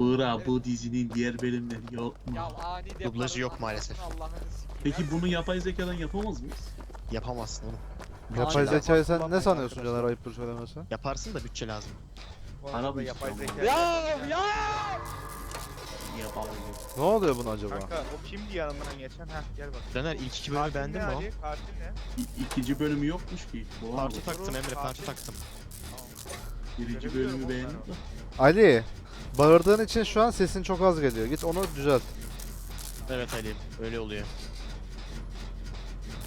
Bıra bu dizinin diğer bölümleri yok mu? Ya ani deparın Dublajı yok maalesef. Allah'ını sikeyim. Peki bunu yapay zekadan yapamaz mıyız? Yapamazsın oğlum. Yapay Aynen. zekayı sen ne sanıyorsun. Caner ayıptır söylemesi? Yaparsın da bütçe lazım. Bu arada mı yapay zeka. Ya ya! Yapamaz. Ne oluyor buna acaba? Kanka o kimdi yanımdan geçen? Heh gel bak. Döner ilk iki bölümü beğendin mi Ali? Katil ne? İ- İkinci bölümü yokmuş ki. Bu. Parti taktım Emre parti taktım. Birinci bölümü oğlum beğendim. Ali, bağırdığın için şu an sesin çok az geliyor. Git onu düzelt. Evet Ali öyle oluyor.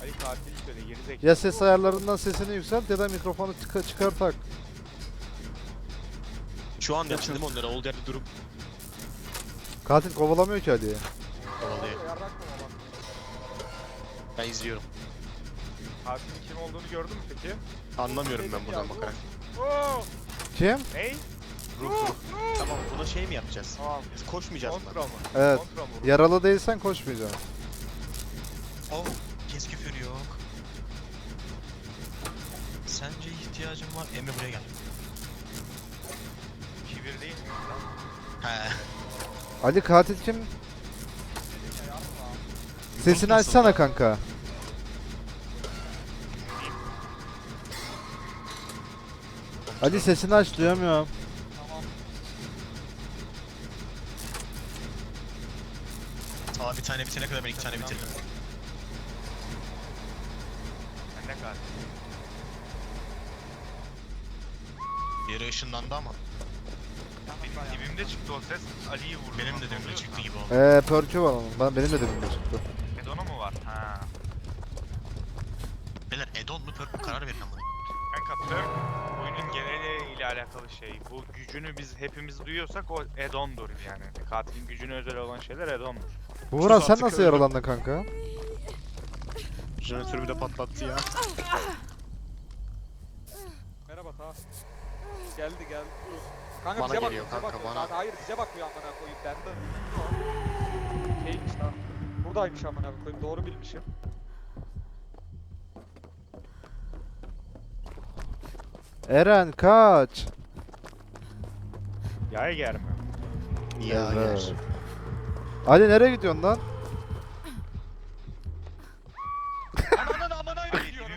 Ali katil söyle geri zekalı. Ya ses ayarlarından sesini yükselt ya da mikrofonu çıkar, çıkar tak. Şu an mi onlara? Old yerde durup Katil kovalamıyor ki Ali'yi. kovalıyor. Yarrak mı baba? Ben izliyorum. Katilin kim olduğunu gördün mü peki? Anlamıyorum ben buradan bakarak. Oo! Kim? Ney? Tamam buna şey mi yapacağız? Tamam. Biz koşmayacağız mı? Kontra mı? Evet. Kontra mı? Yaralı değilsen koşmayacaksın. Oh, kes küfür yok. Sence ihtiyacım var? Emre buraya gel. Kibir değil mi? He. Ali katil kim? Sesini açsana kanka. Ali sesini aç duyamıyorum. Tamam. Aa bir tane bitene kadar ben iki tane bitirdim. Sen ne katil? Diğeri ışınlandı ama. Benim dibimde çıktı o ses. Ali'yi vurdu. Benim de oluyorsa. çıktı gibi oldu. Eee perk'ü var onun. Ben, benim de dibimde çıktı. Edona mu var? Ha. Beyler Edon mu Perk mu karar verin ama. Kanka perk oyunun geneliyle alakalı şey. Bu gücünü biz hepimiz duyuyorsak o add-on'dur yani. Katilin gücüne özel olan şeyler add-on'dur. Buğra sen nasıl yaralandın kanka? Jeneratörü de patlattı ya. Merhaba ta. Geldi geldi. Kanka Bana bize geliyor bakıyor, bize kanka, bakıyor. bana. Hayır bize bakıyor amına koyayım ben de. Şeymiş lan. Buradaymış amına koyayım doğru bilmişim. Eren kaç. Yaya germe. Ya Evet. Ali nereye gidiyorsun lan? Ananın amına gidiyorum?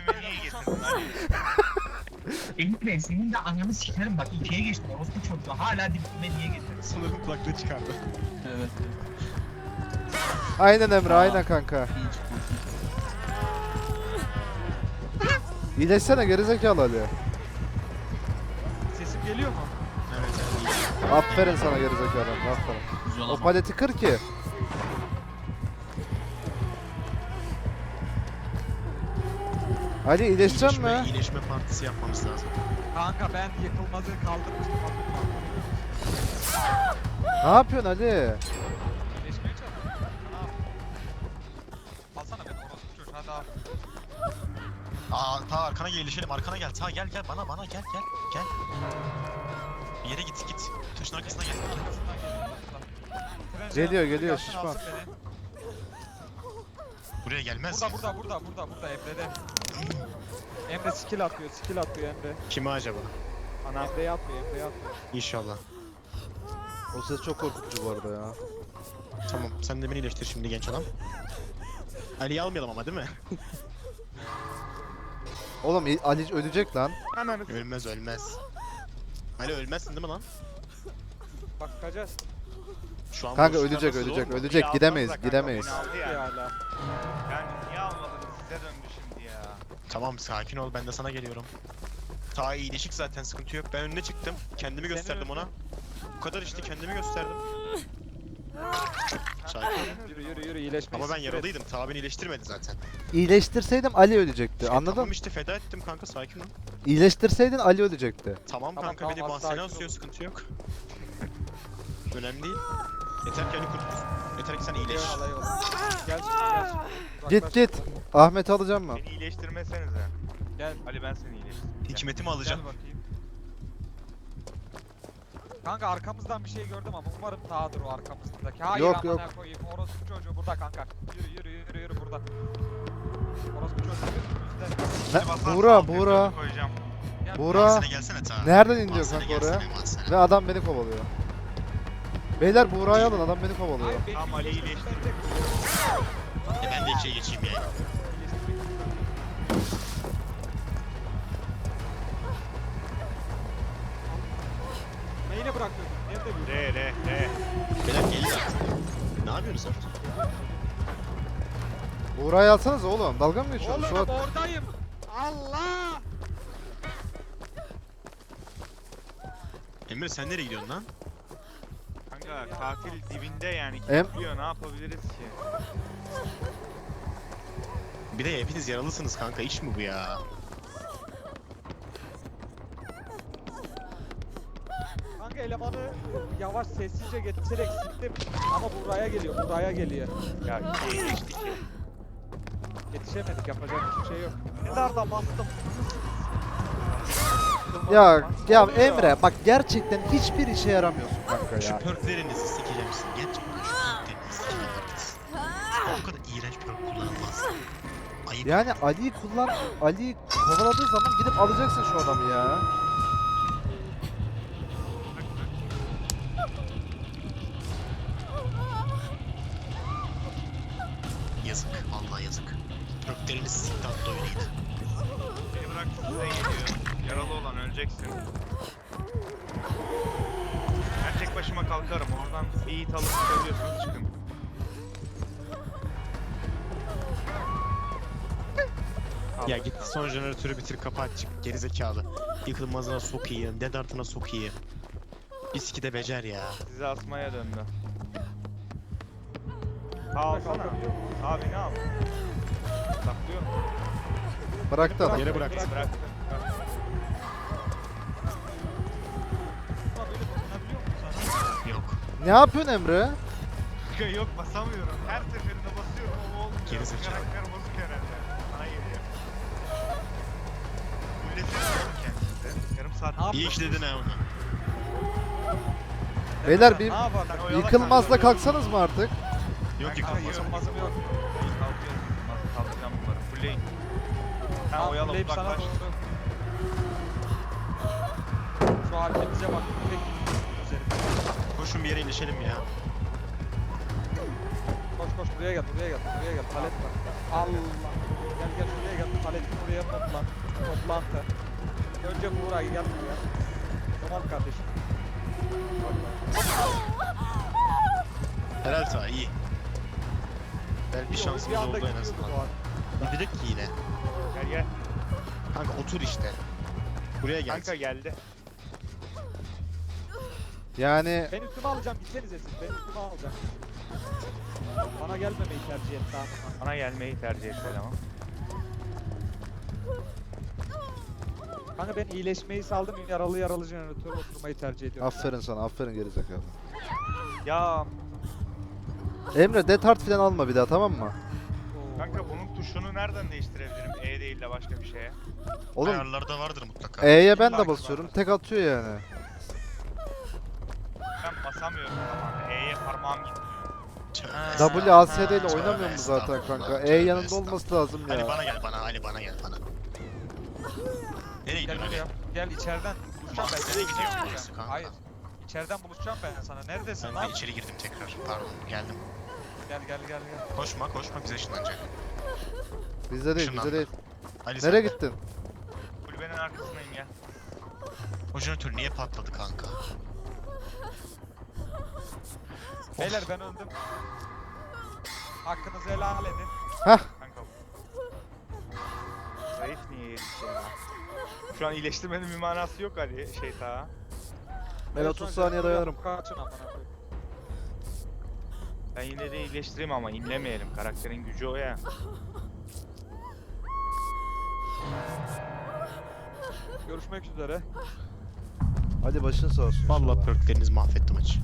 Emre senin de ananı sikerim bak ikiye geçtim orospu çocuğu hala dibime niye getirdin? Sanırım kulaklığı çıkardı. Evet. Aynen Emre Aa. aynen kanka. İyileşsene gerizekalı Ali. Sesim geliyor mu? Aferin sana gerizekalı. Aferin. güzel O paleti kır ki. Ali iyileşecek İyileşme, mi? iyileşme partisi yapmamız lazım. Kanka ben yıkılmazı kaldırmıştım. Ne yapıyorsun Ali? Geçmeye çalışıyorum. Alsana beni orospu çocuğu hadi al. Aa ta arkana gelişelim arkana gel. Ta gel gel bana bana gel gel gel. Bir yere git git. Taşın arkasına gel. gel. Geliyor, geliyor, şişman. Buraya gelmez Burada ya. burada burada burada burada Emre'de. Emre skill atıyor skill atıyor Emre. Kime acaba? Ana. Emre'ye atmıyor Emre'ye atmıyor. İnşallah. O ses çok korkutucu bu arada ya. Tamam sen de beni iyileştir şimdi genç adam. Ali'yi almayalım ama değil mi? Oğlum i- Ali ölecek lan. Ölmez ölmez. Ali ölmezsin değil mi lan? Bakacağız. Şu an Kanka boşluklar ölecek nasıl ölecek oğlum? ölecek gidemeyiz gidemeyiz. beni aldı Ya ya. hala. Yani niye almadınız size döndü. Tamam sakin ol ben de sana geliyorum. Ta iyileşik zaten sıkıntı yok. Ben önüne çıktım. Kendimi gösterdim ona. Bu kadar işte kendimi gösterdim. Sakin ol. Yürü yürü yürü iyileşmeyi Ama ben yaralıydım. Ta beni iyileştirmedi zaten. İyileştirseydim Ali ölecekti İşte anladın? Tamam işte feda ettim kanka sakin ol. İyileştirseydin Ali ölecekti. Tamam Tamam, kanka tamam, beni az bahsene sakin asıyor sıkıntı yok. Önemli değil. Yeter ki Ali kurtulsun. Yeter ki sen iyileş. Eyvallah eyvallah. Gel şimdi gel. Git git. Ahmet'i alacağım mı? Beni iyileştirmesenize. Gel. Ali ben seni iyileştireyim. Hikmetimi alacağım. Gel bakayım. Kanka arkamızdan bir şey gördüm ama umarım Ta'dır o arkamızdaki. Hayır Yok, amına yok. koyayım. Orospu çocuğu burada kanka. Yürü yürü yürü yürü burada. Orospu çocuğu üstümüzde. Ne? Basarsan Buğra alt Buğra. yazıyorum, Koyacağım. Gel. Buğra. Mahzene gelsene ta. Nereden indiriyor Mahzene kanka oraya? gelsene. Ve adam beni kovalıyor. Beyler Buğra'yı alın adam beni kovalıyor. Tamam, Ali'yi iyileştirmek- E ben de ikiye geçeyim yani. Neyine bıraktın? Nerede bu? Re re re. Beyler gelin artık. Ne yapıyorsunuz artık? Buğra'yı alsanız oğlum. Dalga mı geçiyorsun? Oğlum an oradayım. Allah! Emre sen nereye gidiyorsun lan? Kanka katil dibinde yani. Em- Kilitliyor ne yapabiliriz ki? Bir de hepiniz yaralısınız kanka iş mi bu ya? Kanka elemanı yavaş sessizce getirerek siktim. Ama buraya geliyor, buraya geliyor. Ya geçtik ya. Yetişemedik, yapacak hiçbir şey yok. Mezarda bastım. Ya ya. Emre bak gerçekten hiçbir işe yaramıyorsun kanka Şu ya. perklerinizi sikeceğim sizin. Gerçekten şu perklerinizi sikeceğim. Bu kadar iğrenç perk kullanılmaz. Ayıp. Yani Ali'yi kullan Ali kovaladığı zaman gidip alacaksın şu adamı ya. Yazık. Allah yazık. Perkleriniz sikti hatta öyleydi. Beni bırak size geliyor. Yaralı olan öleceksin. Ben tek başıma kalkarım. Oradan bir it alıp söylüyorsunuz çıkın. Ya git son jeneratörü bitir kapat çık gerizekalı. Yıkılmazına sokayım, dead artına sokayım. Biski de becer ya. Sizi asmaya döndü. Alsana. Abi ne yap? Saklıyor. Bıraktı adam. Yere bırak. Bırak. Ne yapıyorsun Emre? Yok basamıyorum. Her seferinde basıyorum ama olmuyor. Gerizekalı. Karakter bozuk herhalde. Bana geliyor. Milleti yapıyorum kendisi. Yarım saat. İyi işledin ha. Beyler bir Ne yıkılmazla kalksanız mı artık? Yok yıkılmaz. yıkılmazım yok. Kaldıracağım bunları. Fullleyin. Sana uzaklaş. Şu halimize bak. Tek. Koşun bir yere ilişelim ya. Koş koş buraya gel, buraya gel, buraya gel. Palet var. Allah. Gel gel şuraya gel. Paletin buraya toplan. Toplantı. Önce Buğra gel buraya. Tamam kardeşim. Helal sağ iyi. Belki Bir şansımız oldu en azından. Gidelim ki yine. Gel gel. Kanka otur işte. Buraya gel. Kanka geldi. Yani Ben üstüme alacağım. Gitsenize siz. Ben üstüme alacağım. Bana gelmemeyi tercih et tamam. Bana gelmeyi tercih ettiler ama. Kanka ben iyileşmeyi saldım. Yaralı yaralı jeneratör oturmayı tercih ediyorum. aferin sana aferin gerizekalı. Ya Emre detart falan alma bir daha tamam mı? Oo. kanka bunun tuşunu nereden değiştirebilirim? E değil de başka bir şeye. Oğlum Ayarlarda vardır mutlaka. E'ye ben de basıyorum tek atıyor yani. Ben basamıyorum zamanında. E'ye parmağım gitmiyor. Tövbe W A S D ile oynamıyor mu zaten kanka? E yanında olması lazım Ali ya. bana gel bana Ali bana gel bana. Nereye Gel gidiyorsun Ali? buraya. Gel içeriden buluşacağım ben. Nereye gidiyorsun Nereye burası kanka? Hayır. İçeriden buluşacağım ben sana. Neredesin Ben lan? de içeri girdim tekrar. Pardon geldim. Gel gel gel gel. Koşma koşma bize ışınlanacak. Bizde değil bizde değil. Ali sen Nereye gittin? Kulübenin arkasındayım gel. O jeneratör niye patladı kanka? Beyler ben öldüm. Hakkınızı helal edin. Kanka. Zayıf niye yedik ya? Şu an iyileştirmenin bir manası yok Ali şey ta. Ben Evet, 30 şu an saniye dayanırım. Kaçın amına koyayım. Ben yine de iyileştireyim ama inlemeyelim. Karakterin gücü o ya. Görüşmek üzere. Hadi başın sağ olsun. Vallahi inşallah. perkleriniz mahvetti maçı.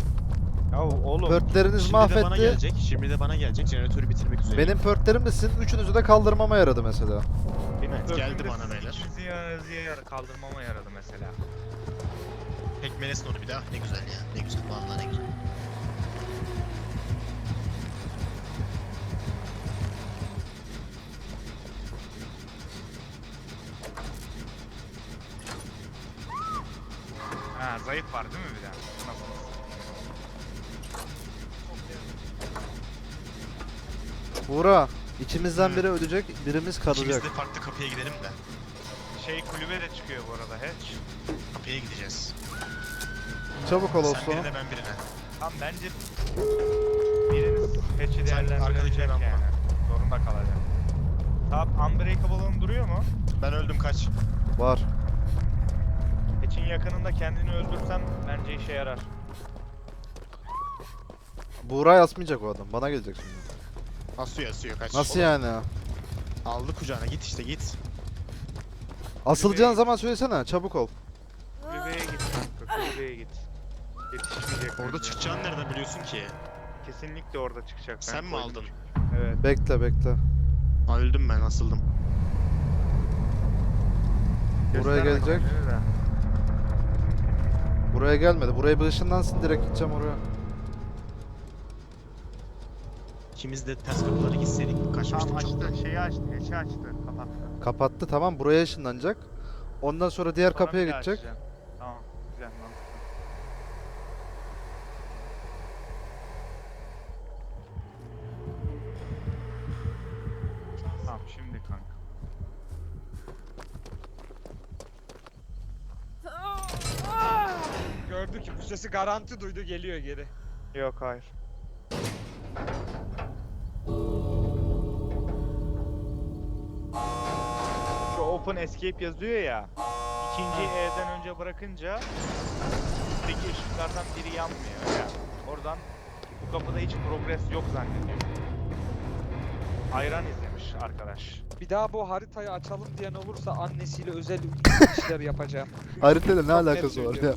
Ya oğlum. Pörtleriniz Şimdi de bana mahvetti. gelecek. Şimdi de bana gelecek. Jeneratörü bitirmek üzere. Benim pörtlerim de sizin üçünüzü de kaldırmama yaradı mesela. Benim Evet, geldi de bana sizin beyler. ikinizi yar- kaldırmama yaradı mesela. Tekmelesin onu bir daha. Ne güzel ya. Ne güzel. Vallahi ne güzel. Ha zayıf var değil mi bir de? Nasıl? Buğra içimizden biri ölecek, birimiz İkimiz kalacak. de farklı kapıya gidelim de. Şey kulübe de çıkıyor bu arada Hatch. Kapıya gideceğiz. Çabuk ol Sen Osman. birine ben birine. Tam bence biriniz Hatch'i Sen değerlendirecek arkadakine ben yani. Zorunda kalacak. Tamam Unbreakable'ın duruyor mu? Ben öldüm kaç. Var. Hatch'in yakınında kendini öldürsen bence işe yarar. Buğra asmayacak o adam. Bana gelecek şimdi. Asıyor asıyor kaç. Nasıl Oğlum, yani? Aldı kucağına git işte git. Asılacağın zaman söylesene. Çabuk ol. Kulübeye git kanka kulübeye git. Yetişmeyecek Orada bence. çıkacağını nereden biliyorsun ki? Kesinlikle orada çıkacak. ben Sen mi koydum aldın? Evet. Bekle bekle. Aa, öldüm ben asıldım. Buraya Gösterme gelecek. kendini de. Buraya gelmedi. Buraya bir ışınlansın direkt gideceğim oraya. İkimiz de ters kapılara gitseydik kaçmıştık Tamam çoktan. açtı, şeyi açtı, Hatch'i açtı, kapattı. Kapattı tamam buraya ışınlanacak. Ondan sonra diğer Sonra kapıya bir daha gidecek. açacağım. Tamam, güzel mantıklı. Tamam şimdi kanka. Gördü ki bu sesi garanti duydu geliyor geri. Yok hayır. Open escape yazıyor ya. İkinci E'den önce bırakınca üstteki ışıklardan biri yanmıyor ya. Oradan bu kapıda hiç progress yok zannediyor. Ayran izlemiş arkadaş. Bir daha bu haritayı açalım diyen olursa annesiyle özel işler yapacağım. Haritayla ne alakası var ya?